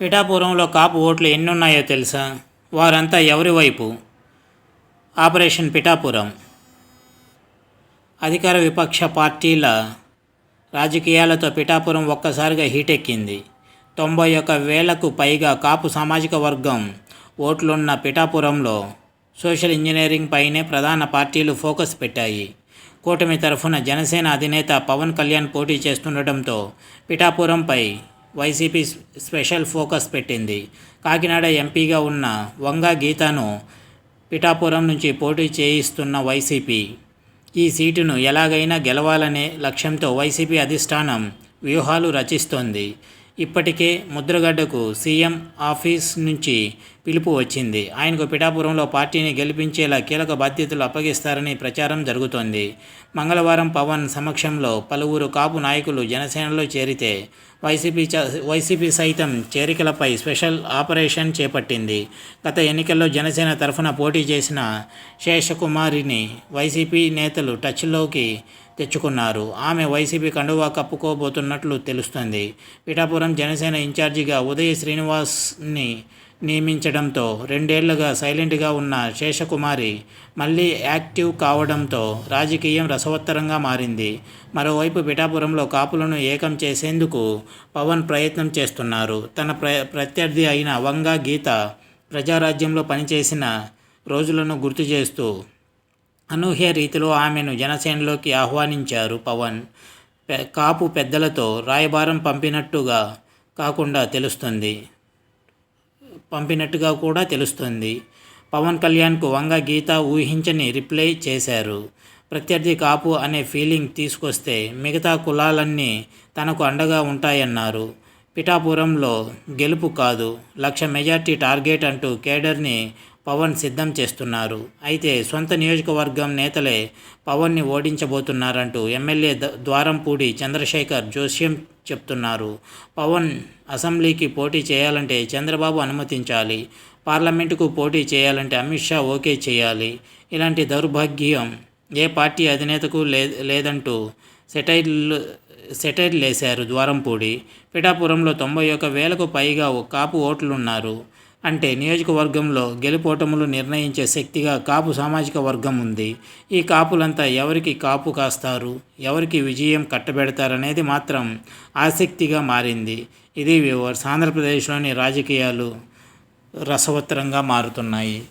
పిఠాపురంలో కాపు ఓట్లు ఎన్నున్నాయో తెలుసా? వారంతా ఎవరి వైపు? ఆపరేషన్ పిఠాపురం. అధికార విపక్ష పార్టీల రాజకీయాలతో పిఠాపురం ఒక్కసారిగా హీటెక్కింది. తొంభై ఒక వేలకు పైగా కాపు సామాజిక వర్గం ఓట్లున్న పిఠాపురంలో సోషల్ ఇంజనీరింగ్ పైనే ప్రధాన పార్టీలు ఫోకస్ పెట్టాయి. కూటమి తరఫున జనసేన అధినేత పవన్ కళ్యాణ్ పోటీ చేస్తుండటంతో పిఠాపురంపై వైసీపీ స్పెషల్ ఫోకస్ పెట్టింది. కాకినాడ ఎంపీగా ఉన్న వంగా గీతను పిఠాపురం నుంచి పోటీ చేయిస్తున్న వైసీపీ. ఈ సీటును ఎలాగైనా గెలవాలనే లక్ష్యంతో వైసీపీ అధిష్టానం వ్యూహాలు రచిస్తోంది. ఇప్పటికే ముద్రగడ్డకు సీఎం ఆఫీస్ నుంచి పిలుపు వచ్చింది. ఆయనకు పిఠాపురంలో పార్టీని గెలిపించేలా కీలక బాధ్యతలు అప్పగిస్తారని ప్రచారం జరుగుతోంది. మంగళవారం పవన్ సమక్షంలో పలువురు కాపు నాయకులు జనసేనలో చేరితే వైసీపీ చ వైసీపీ సైతం చేరికలపై స్పెషల్ ఆపరేషన్ చేపట్టింది. గత ఎన్నికల్లో జనసేన తరఫున పోటీ చేసిన శేషకుమారిని వైసీపీ నేతలు టచ్లోకి తెచ్చుకున్నారు. ఆమె వైసీపీ కండువా కప్పుకోబోతున్నట్లు తెలుస్తుంది. పిఠాపురం జనసేన ఇన్ఛార్జిగా ఉదయ శ్రీనివాస్ని నియమించడంతో రెండేళ్ళుగా సైలెంట్గా ఉన్న శేషకుమారి మళ్ళీ యాక్టివ్ కావడంతో రాజకీయం రసవత్తరంగా మారింది. మరోవైపు పిఠాపురంలో కాపులను ఏకం చేసేందుకు పవన్ ప్రయత్నం చేస్తున్నారు. తన ప్ర ప్రత్యర్థి అయిన వంగా గీత ప్రజారాజ్యంలో పనిచేసిన రోజులను గుర్తు చేస్తూ అనూహ్య రీతిలో ఆమెను జనసేనలోకి ఆహ్వానించారు పవన్. పె- కాపు పెద్దలతో రాయబారం పంపినట్టుగా కాకుండా తెలుస్తుంది. పంపినట్టుగా కూడా తెలుస్తుంది. పవన్ కళ్యాణ్కు వంగ గీత ఊహించని రిప్లై చేశారు. ప్రత్యర్థి కాపు అనే ఫీలింగ్ తీసుకొస్తే మిగతా కులాలన్నీ తనకు అండగా ఉంటాయన్నారు. పిఠాపురంలో గెలుపు కాదు. లక్ష మెజార్టీ టార్గెట్ అంటూ కేడర్ని పవన్ సిద్ధం చేస్తున్నారు. అయితే సొంత నియోజకవర్గం నేతలే పవన్ని ఓడించబోతున్నారంటూ ఎమ్మెల్యే ద్వారంపూడి చంద్రశేఖర్ జోస్యం చెప్తున్నారు. పవన్ అసెంబ్లీకి పోటీ చేయాలంటే చంద్రబాబు అనుమతించాలి. పార్లమెంటుకు పోటీ చేయాలంటే అమిత్ షా ఓకే చేయాలి. ఇలాంటి దౌర్భాగ్యం ఏ పార్టీ అధినేతకు లే లేదంటూ సెటైర్లు సెటైర్లేశారు ద్వారంపూడి. పిఠాపురంలో తొంభై ఒక వేలకు పైగా కాపు ఓట్లున్నారు. అంటే నియోజకవర్గంలో గెలుపోటములు నిర్ణయించే శక్తిగా కాపు సామాజిక వర్గం ఉంది. ఈ కాపులంతా ఎవరికి కాపు కాస్తారు? ఎవరికి విజయం కట్టబెడతారనేది మాత్రం ఆసక్తిగా మారింది. ఇది వ్యూవర్స్ ఆంధ్రప్రదేశ్లోని రాజకీయాలు రసవత్తరంగా మారుతున్నాయి.